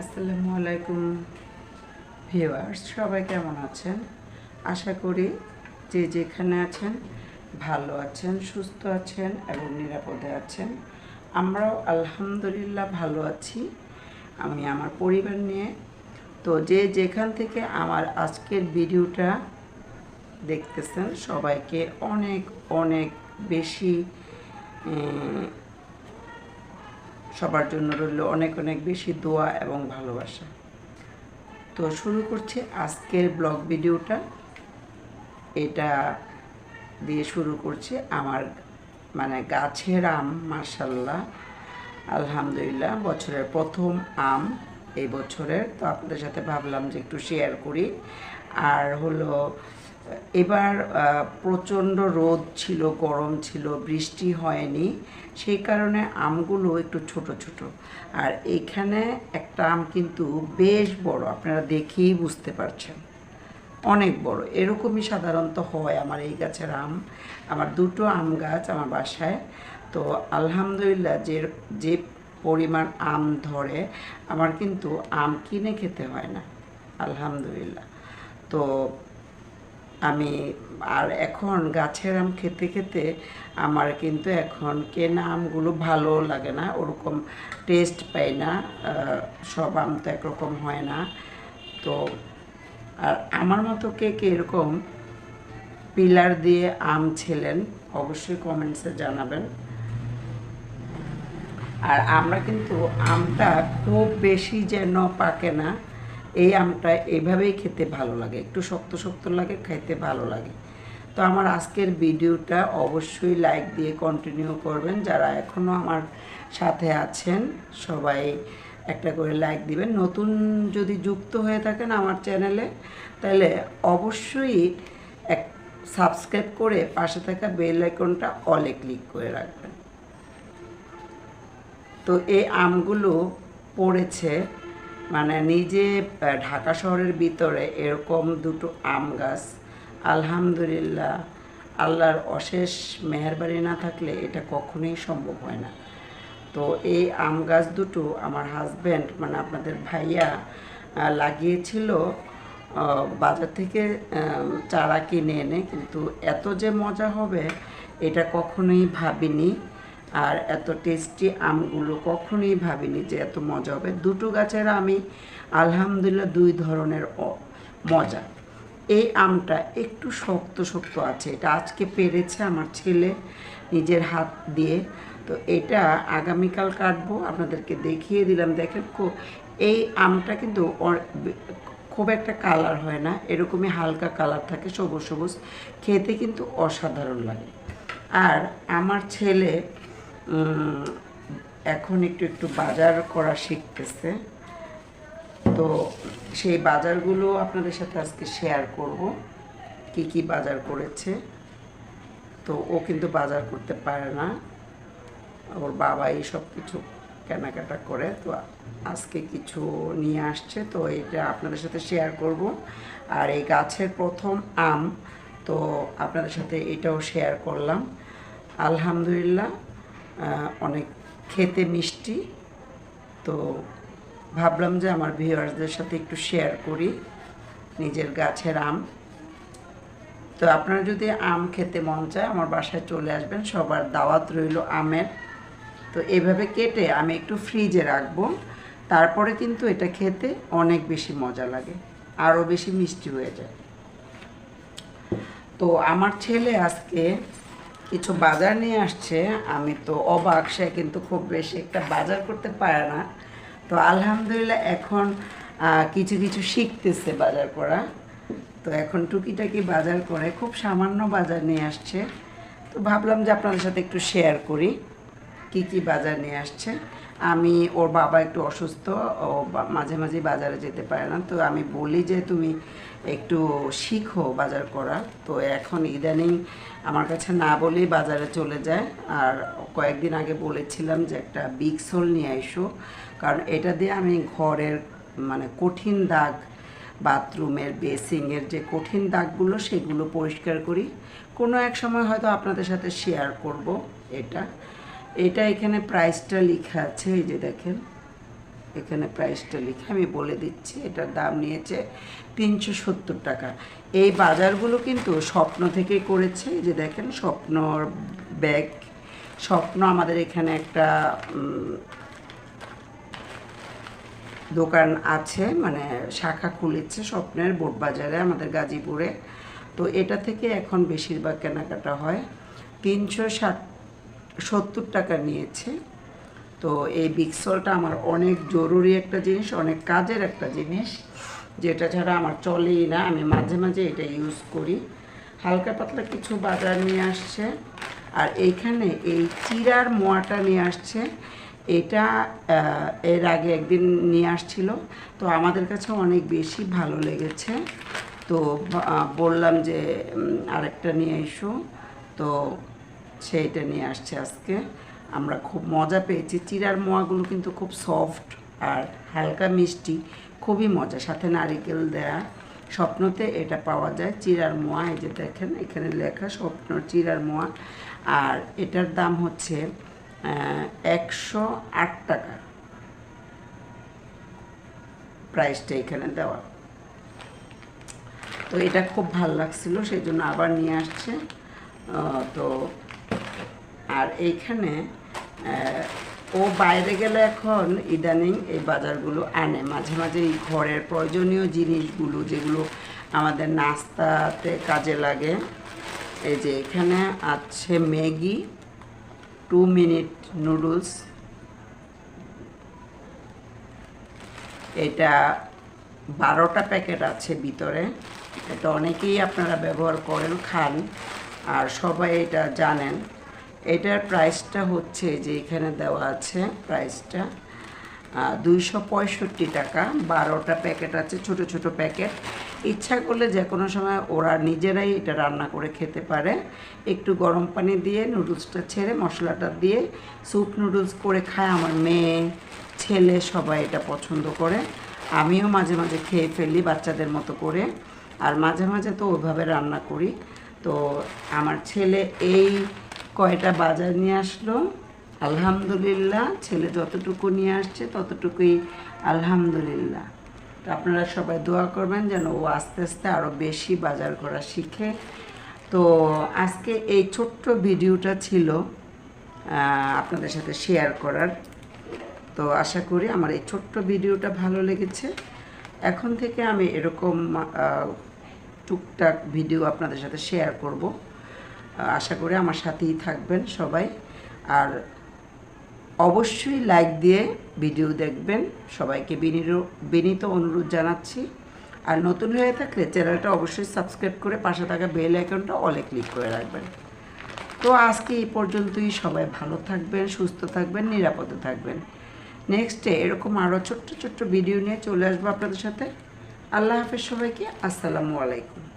আসসালামু আলাইকুম ভিউয়ার্স, সবাই কেমন আছেন? আশা করি যে যেখানে আছেন ভালো আছেন, সুস্থ আছেন এবং নিরাপদে আছেন। আমরাও আলহামদুলিল্লাহ ভালো আছি। আমি আমার পরিবার নিয়ে। তো যে যেখান থেকে আমার আজকের ভিডিওটা দেখতেছেন, সবাইকে অনেক অনেক বেশি সবার জন্য রইল অনেক অনেক বেশি দোয়া এবং ভালোবাসা। তো শুরু করছি আজকের ব্লগ ভিডিওটা। এটা দিয়ে শুরু করছি আমার মানে গাছের আম মার্শাল্লাহ আলহামদুলিল্লাহ, বছরের প্রথম আম এই বছরের। তো আপনাদের সাথে ভাবলাম যে একটু শেয়ার করি। আর হলো এবার প্রচণ্ড রোদ ছিল, গরম ছিল, বৃষ্টি হয়নি, সেই কারণে আমগুলো একটু ছোট ছোট। আর এখানে একটা আম কিন্তু বেশ বড়, আপনারা দেখেই বুঝতে পারছেন। অনেক বড়, এরকমই সাধারণত হয় আমার এই গাছের আম। আমার দুটো আম গাছ আমার বাসায়। তো আলহামদুলিল্লাহ যে যে পরিমাণ আম ধরে, আমার কিন্তু আম কিনে খেতে হয় না, আলহামদুলিল্লাহ। তো আমি আর এখন গাছের আম খেতে খেতে আমার কিন্তু এখন কেনা আমগুলো ভালো লাগে না, ওরকম টেস্ট পাই না সব আম তো একরকম হয় না। তো আর আমার মতো কে কে এরকম পিলার দিয়ে আম ছিলেন, অবশ্যই কমেন্টসে জানাবেন। আর আমরা কিন্তু আমটা খুব বেশি যেন পাকে না এই আমটা এইভাবেই খেতে ভালো লাগে। একটু শক্ত শক্ত লাগে খাইতে ভালো লাগে। তো আমার আজকের ভিডিওটা অবশ্যই লাইক দিয়ে কন্টিনিউ করবেন। যারা এখনও আমার সাথে আছেন, সবাই একটা করে লাইক দিবেন। নতুন যদি যুক্ত হয়ে থাকেন আমার চ্যানেলে তাহলে অবশ্যই এক সাবস্ক্রাইব করে পাশে থাকা বেল আইকনটা অলে ক্লিক করে রাখবেন। তো এই আমগুলো পড়েছে মানে নিজে ঢাকা শহরের ভিতরে এরকম দুটো আম গাছ, আলহামদুলিল্লাহ, আল্লাহর অশেষ মেহরবানি না থাকলে এটা কখনোই সম্ভব হয় না। তো এই আম গাছ দুটো আমার হাজব্যান্ড মানে আপনাদের ভাইয়া লাগিয়েছিল বাজার থেকে চারা কিনে এনে, কিন্তু এত যে মজা হবে, এটা কখনোই ভাবিনি। আর এত টেস্টি আমগুলো কখনোই ভাবিনি যে এত মজা হবে। দুটো গাছের আমি আলহামদুলিল্লাহ দুই ধরনের মজা। এই আমটা একটু শক্ত শক্ত আছে, এটা আজকে পেরেছে আমার ছেলে নিজের হাত দিয়ে। তো এটা আগামীকাল কাটবো, আপনাদেরকে দেখিয়ে দিলাম। দেখেন এই আমটা কিন্তু খুব একটা কালার হয় না, এরকমই হালকা কালার থাকে, সবুজ সবুজ। খেতে কিন্তু অসাধারণ লাগে। আর আমার ছেলে এখন একটু একটু বাজার করা শিখতেছে। তো সেই বাজারগুলো আপনাদের সাথে আজকে শেয়ার করব, কি কি বাজার করেছে। তো ও কিন্তু বাজার করতে পারে না। ওর বাবাই সব কিছু কেনাকাটা করে, তো আজকে কিছু নিয়ে আসছে, তো এটা আপনাদের সাথে শেয়ার করব। আর এই গাছের প্রথম আম, তো আপনাদের সাথে এটাও শেয়ার করলাম। আলহামদুলিল্লাহ। অনেক খেতে মিষ্টি। তো ভাবলাম যে আমার ভিউয়ার্সদের সাথে একটু শেয়ার করি নিজের গাছের আম। তো আপনারা যদি আম খেতে মন চায়, আমার বাসায় চলে আসবেন। সবার দাওয়াত রইল আমের। তো এভাবে কেটে আমি একটু ফ্রিজে রাখব। তারপরে কিন্তু এটা খেতে অনেক বেশি মজা লাগে। আরও বেশি মিষ্টি হয়ে যায়। তো আমার ছেলে আজকে কিছু বাজার নিয়ে আসছে, আমি তো অবাক, সে কিন্তু খুব বেশি একটা বাজার করতে পারে না। তো আলহামদুলিল্লাহ এখন কিছু কিছু শিখতেছে বাজার করা। তো এখন টুকিটাকি বাজার করে, খুব সামান্য বাজার নিয়ে আসছে। তো ভাবলাম যে আপনাদের সাথে একটু শেয়ার করি। কি কি বাজার নিয়ে আসছে? আমি, ওর বাবা একটু অসুস্থ, ও মাঝে মাঝে বাজারে যেতে পারে না। তো আমি বলি যে, তুমি একটু শিখো বাজার করা তো এখন ইদানিং আমার কাছে না বলেই বাজারে চলে যায়। আর কয়েকদিন আগে বলেছিলাম যে, একটা বিগ সোল নিয়ে এসো কারণ এটা দিয়ে আমি ঘরের মানে কঠিন দাগ, বাথরুমের, বেসিংয়ের যে কঠিন দাগগুলো, সেগুলো পরিষ্কার করি। কোনো এক সময় হয়তো আপনাদের সাথে শেয়ার করব এটা। এটা এখানে প্রাইসটা লেখা আছে, এই যে দেখেন। এখানে প্রাইসটা লিখে, আমি বলে দিচ্ছি, এটার দাম নিয়েছে তিনশো সত্তর টাকা। এই বাজারগুলো কিন্তু স্বপ্ন থেকে করেছে যে দেখেন, স্বপ্নর ব্যাগ স্বপ্ন আমাদের এখানে একটা দোকান আছে মানে শাখা খুলেছে স্বপ্নের বোটবাজারে আমাদের গাজীপুরে। তো এটা থেকে এখন বেশিরভাগ কেনাকাটা হয়। তিনশো ষাট সত্তর টাকা নিয়েছে। তো এই বিক্সলটা আমার অনেক জরুরি একটা জিনিস, অনেক কাজের একটা জিনিস, যেটা ছাড়া আমার চলেই না। আমি মাঝে মাঝে এটা ইউজ করি। হালকা পাতলা কিছু বাজার নিয়ে আসছে। আর এইখানে এই চিরার মোয়াটা নিয়ে আসছে। এটা এর আগে একদিন নিয়ে আসছিল। তো আমাদের কাছে অনেক বেশি ভালো লেগেছে। তো বললাম যে আরেকটা নিয়ে এসো। তো সেইটা নিয়ে আসছে আজকে। আমরা খুব মজা পেয়েছি। চিরার মোয়াগুলো কিন্তু খুব সফট আর হালকা মিষ্টি, খুবই মজা। সাথে নারিকেল দেয়া। স্বপ্নতে এটা পাওয়া যায় চিরার মোয়া। এই যে দেখেন, এখানে লেখা স্বপ্ন চিরার মোয়া। আর এটার দাম হচ্ছে একশো আট টাকা। প্রাইসটা এখানে দেওয়া। তো এটা খুব ভালো লাগছিল, সেই জন্য আবার নিয়ে আসছে। তো আর এইখানে ও বাইরে গেলে এখন ইদানিং এই বাজারগুলো আনে। মাঝে মাঝে এই ঘরের প্রয়োজনীয় জিনিসগুলো যেগুলো আমাদের নাস্তাতে কাজে লাগে। এই যে এখানে আছে ম্যাগি, টু মিনিট নুডলস। এটা বারোটা প্যাকেট আছে ভিতরে। এটা অনেকেই আপনারা ব্যবহার করেন, খান। আর সবাই এটা জানেন। এটার প্রাইসটা হচ্ছে যে এখানে দেওয়া আছে প্রাইসটা দুইশো পঁয়ষট্টি টাকা। বারোটা প্যাকেট আছে, ছোট ছোট প্যাকেট ইচ্ছা করলে যে কোনো সময় ওরা নিজেরাই এটা রান্না করে খেতে পারে। একটু গরম পানি দিয়ে নুডলসটা ছেড়ে, মশলাটা দিয়ে স্যুপ নুডলস করে খায় আমার মেয়ে, ছেলে সবাই এটা পছন্দ করে। আমিও মাঝে মাঝে খেয়ে ফেলি বাচ্চাদের মতো করে। আর মাঝে মাঝে তো ওইভাবে রান্না করি। তো আমার ছেলে এই কয়টা বাজার নিয়ে আসলো? আলহামদুলিল্লাহ, ছেলে যতটুকু নিয়ে আসছে ততটুকুই আলহামদুলিল্লাহ। তো আপনারা সবাই দোয়া করবেন যেন ও আস্তে আস্তে আরও বেশি বাজার করা শিখে। তো আজকে এই ছোট্ট ভিডিওটা ছিল আপনাদের সাথে শেয়ার করার। তো আশা করি আমার এই ছোট্ট ভিডিওটা ভালো লেগেছে। এখন থেকে আমি এরকম টুকটাক ভিডিও আপনাদের সাথে শেয়ার করব। আশা করি আমার সাথেই থাকবেন সবাই। আর অবশ্যই লাইক দিয়ে ভিডিও দেখবেন। সবাইকে বিনীত বিনীত অনুরোধ জানাচ্ছি। আর নতুন হয়ে থাকলে চ্যানেলটা অবশ্যই সাবস্ক্রাইব করে পাশে থাকা বেল আইকনটা অলে ক্লিক করে রাখবেন। তো আজকে এই পর্যন্তই। সবাই ভালো থাকবেন, সুস্থ থাকবেন, নিরাপদে থাকবেন। নেক্সটে এরকম আরও ছোট্ট ছোট্ট ভিডিও নিয়ে চলে আসব আপনাদের সাথে। আল্লাহ হাফেজ সবাইকে। আসসালামু আলাইকুম।